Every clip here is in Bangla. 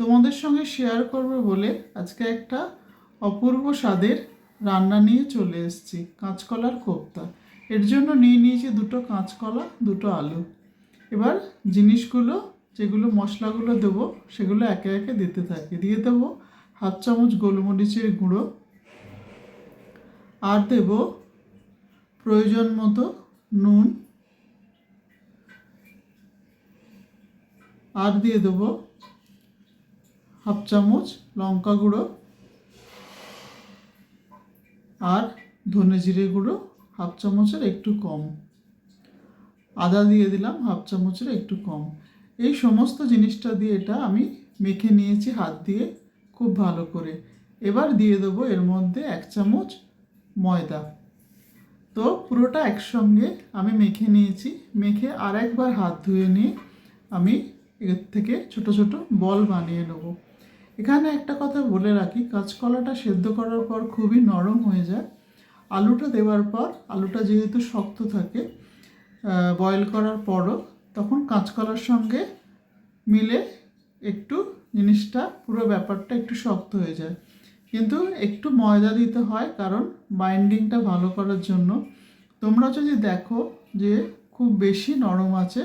তোমাদের সঙ্গে শেয়ার করবে বলে আজকে একটা অপূর্ব স্বাদের রান্না নিয়ে চলে এসেছি, কাঁচকলার কোপ্তা। এর জন্য নিয়ে নিয়েছি দুটো কাঁচকলা, দুটো আলু। এবার জিনিসগুলো, যেগুলো মশলাগুলো দেবো, সেগুলো একে একে দিতে থাকি। দিয়ে দেবো হাফ চামচ গোলমরিচের গুঁড়ো। আর দেব প্রয়োজন মতো নুন। আর দিয়ে দেবো হাফ চামচ লঙ্কা গুঁড়ো আর ধনে জিরে গুঁড়ো হাফ চামচের একটু কম। আদা দিয়ে দিলাম হাফ চামচের একটু কম। এই সমস্ত জিনিসটা দিয়ে এটা আমি মেখে নিয়েছি হাত দিয়ে খুব ভালো করে। এবার দিয়ে দেবো এর মধ্যে এক চামচ ময়দা। তো পুরোটা একসঙ্গে আমি মেখে নিয়েছি। মেখে আর একবার হাত ধুয়ে নিয়ে আমি এর থেকে ছোট ছোট বল বানিয়ে নেব। এখানে একটা কথা বলে রাখি, কাঁচকলাটা সেদ্ধ করার পর খুবই নরম হয়ে যায়। আলুটা দেওয়ার পর, আলুটা যেহেতু শক্ত থাকে বয়েল করার পরও তখন কাঁচকলার সঙ্গে মিলে একটু জিনিসটা, পুরো ব্যাপারটা একটু শক্ত হয়ে যায়। কিন্তু একটু ময়দা দিতে হয়, কারণ বাইন্ডিংটা ভালো করার জন্য। তোমরা যদি দেখো যে খুব বেশি নরম আছে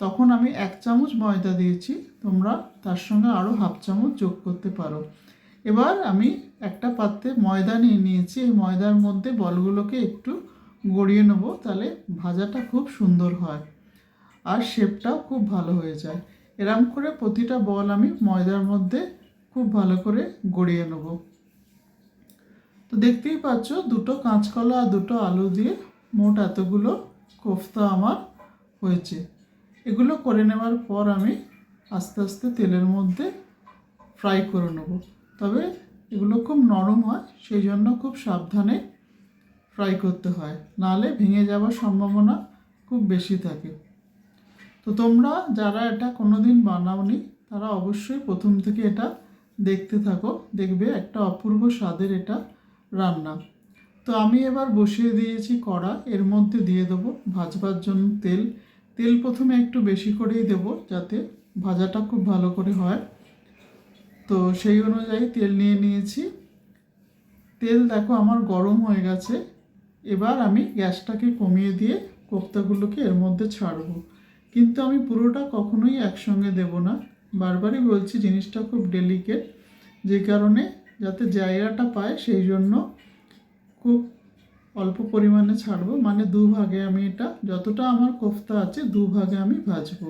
তখন আমি এক চামচ ময়দা দিয়েছি, তোমরা তার সঙ্গে আরও হাফ চামচ যোগ করতে পারো। এবার আমি একটা পাত্রে ময়দা নিয়ে নিয়েছি, এই ময়দার মধ্যে বলগুলোকে একটু গড়িয়ে নেব, তাহলে ভাজাটা খুব সুন্দর হয় আর শেপটাও খুব ভালো হয়ে যায়। এরম করে প্রতিটা বল আমি ময়দার মধ্যে খুব ভালো করে গড়িয়ে নেব। তো দেখতেই পাচ্ছ, দুটো কাঁচকলা আর দুটো আলু দিয়ে মোট এতগুলো কোফতা আমার হয়েছে। এগুলো করে নেওয়ার পর আমি আস্তে আস্তে তেলের মধ্যে ফ্রাই করে নেব। তবে এগুলো খুব নরম হয়, সেই জন্য খুব সাবধানে ফ্রাই করতে হয়। নাহলে ভেঙে যাওয়ার সম্ভাবনা খুব বেশি থাকে। তো তোমরা যারা এটা কোনো দিন বানাওনি, তারা অবশ্যই প্রথম থেকে এটা দেখতে থাকো। দেখবে একটা অপূর্ব স্বাদের এটা রান্না। তো আমি এবার বসিয়ে দিয়েছি কড়া। এর মধ্যে দিয়ে দেবো ভাজবার জন্য তেল। তেল প্রথমে একটু বেশি করেই দেবো যাতে ভাজাটা খুব ভালো করে হয়। তো সেই অনুযায়ী তেল নিয়ে নিয়েছি। তেল দেখো আমার গরম হয়ে গেছে। এবার আমি গ্যাসটাকে কমিয়ে দিয়ে কোপ্তাগুলোকে এর মধ্যে ছাড়বো। কিন্তু আমি পুরোটা কখনোই একসঙ্গে দেব না। বারবারই বলছি জিনিসটা খুব ডেলিকেট যে কারণে যাতে জায়গাটা পায়, সেই জন্য খুব অল্প পরিমাণে ছাড়বো মানে দু ভাগে আমি এটা, যতটা আমার কোফতা আছে, দু ভাগে আমি ভাজবো।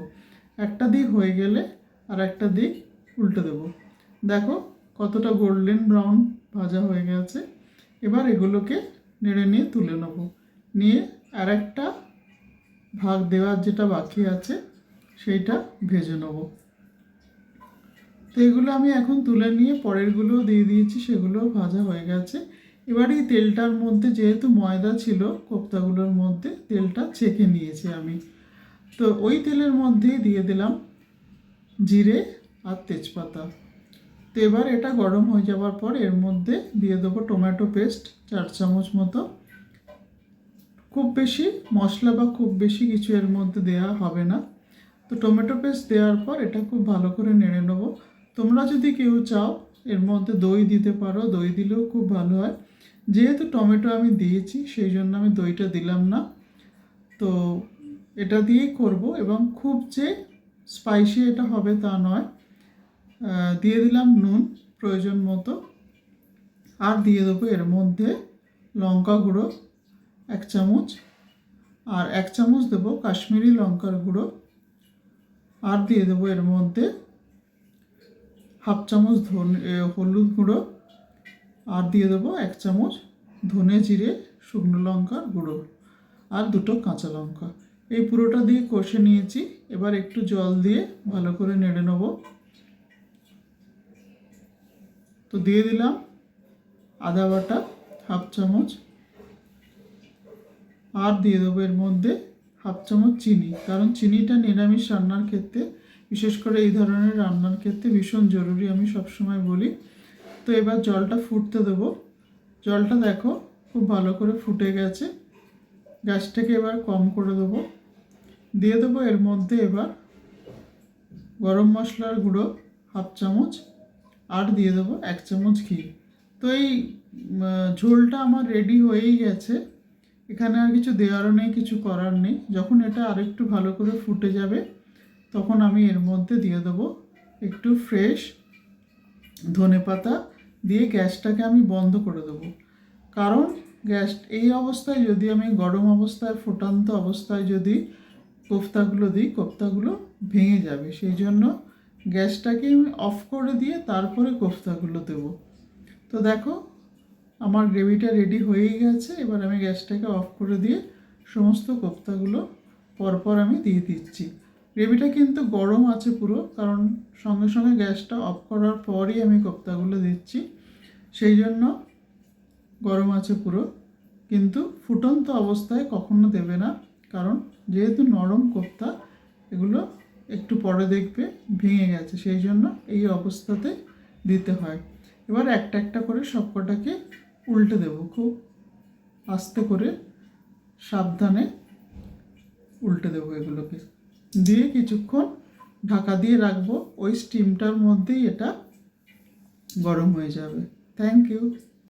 একটা দিক হয়ে গেলে আর একটা দিক উল্টে দেবো। দেখো কতটা গোল্ডেন ব্রাউন ভাজা হয়ে গেছে। এবার এগুলোকে নেড়ে নিয়ে তুলে নেব। নিয়ে আর একটা ভাগ দেওয়ার যেটা বাকি আছে, সেইটা ভেজে নেব। তো এগুলো আমি এখন তুলে নিয়ে পরেরগুলোও দিয়ে দিয়েছি, সেগুলোও ভাজা হয়ে গেছে। এবার এই তেলটার মধ্যে যেহেতু ময়দা ছিল, কোপ্তাগুলোর মধ্যে তেলটা ছেঁকে নিয়েছি আমি। তো ওই তেলের মধ্যেই দিয়ে দিলাম জিরে আর তেজপাতা। তো এবার এটা গরম হয়ে যাওয়ার পর এর মধ্যে দিয়ে দেবো টমেটো পেস্ট, চার চামচ মতো। খুব বেশি মশলা বা খুব বেশি কিছু এর মধ্যে দেওয়া হবে না। তো টমেটো পেস্ট দেওয়ার পর এটা খুব ভালো করে নেড়ে নেব। তোমরা যদি কেউ চাও এর মধ্যে দই দিতে পারো, দই দিলেও খুব ভালো হয়। যেহেতু টমেটো আমি দিয়েছি, সেই জন্য আমি দইটা দিলাম না। তো এটা দিয়েই করব এবং খুব যে স্পাইসি এটা হবে তা নয়। দিয়ে দিলাম নুন প্রয়োজন মতো। আর দিয়ে দেবো এর মধ্যে লঙ্কা গুঁড়ো এক চামচ। আর এক চামচ দেবো কাশ্মীরি লঙ্কার গুঁড়ো। আর দিয়ে দেবো এর মধ্যে হাফ চামচ ধনে হলুদ গুঁড়ো। আর দিয়ে দেবো এক চামচ ধনে জিরে, শুকনো লঙ্কার গুঁড়ো আর দুটো কাঁচা লঙ্কা। এই পুরোটা দিয়ে কষে নিয়েছি। এবার একটু জল দিয়ে ভালো করে নেড়ে নেব। তো দিয়ে দিলাম আদা বাটা, হাফ চামচ। আর দিয়ে দেবো এর মধ্যে হাফ চামচ চিনি, কারণ চিনিটা নিরামিষ রান্নার ক্ষেত্রে, বিশেষ করে এই ধরনের রান্নার ক্ষেত্রে ভীষণ জরুরি। আমি সবসময় বলি তো এবার জলটা ফুটতে দেবো। জলটা দেখো, খুব ভালো করে ফুটে গেছে। গ্যাসটাকে এবার কম করে দেবো। দিয়ে দেবো এর মধ্যে এবার গরম মশলার গুঁড়ো হাফ চামচ আর দিয়ে দেবো এক চামচ ঘি। তো এই ঝোলটা আমার রেডি হয়েই গেছে। এখানে আর কিছু দেওয়ারও নেই, কিছু করার নেই। যখন এটা আরেকটু ভালো করে ফুটে যাবে, তখন আমি এর মধ্যে দিয়ে দেবো একটু ফ্রেশ ধনে পাতা দিয়ে গ্যাসটাকে আমি বন্ধ করে দেবো। কারণ গ্যাস, এই অবস্থায় যদি আমি গরম অবস্থায়, ফুটান্ত অবস্থায় যদি কোফতাগুলো দিই, কোফতাগুলো ভেঙে যাবে। সেই জন্য গ্যাসটাকে আমি অফ করে দিয়ে তারপরে কোফতাগুলো দেবো। তো দেখো, আমার গ্রেভিটা রেডি হয়েই গেছে। এবার আমি গ্যাসটাকে অফ করে দিয়ে সমস্ত কোফতাগুলো পরপর আমি দিয়ে দিচ্ছি। গ্রেভিটা কিন্তু গরম আছে পুরো, কারণ সঙ্গে সঙ্গে গ্যাসটা অফ করার পরই আমি কোফতাগুলো দিচ্ছি। সেই জন্য গরম আছে পুরো। কিন্তু ফুটন্ত অবস্থায় কখনো দেবে না, কারণ যেহেতু নরম কোফতা এগুলো একটু পরে দেখবে, ভেঙে গেছে। সেই জন্য এই অবস্থাতে দিতে হয়। এবার একটা একটা করে সবকটাকে উল্টে দেবো, খুব আস্তে করে সাবধানে উল্টে দেবো এগুলোকে। দিয়ে কিছুক্ষণ ঢাকা দিয়ে রাখব। ওই স্টিমটার মধ্যেই এটা গরম হয়ে যাবে। Thank you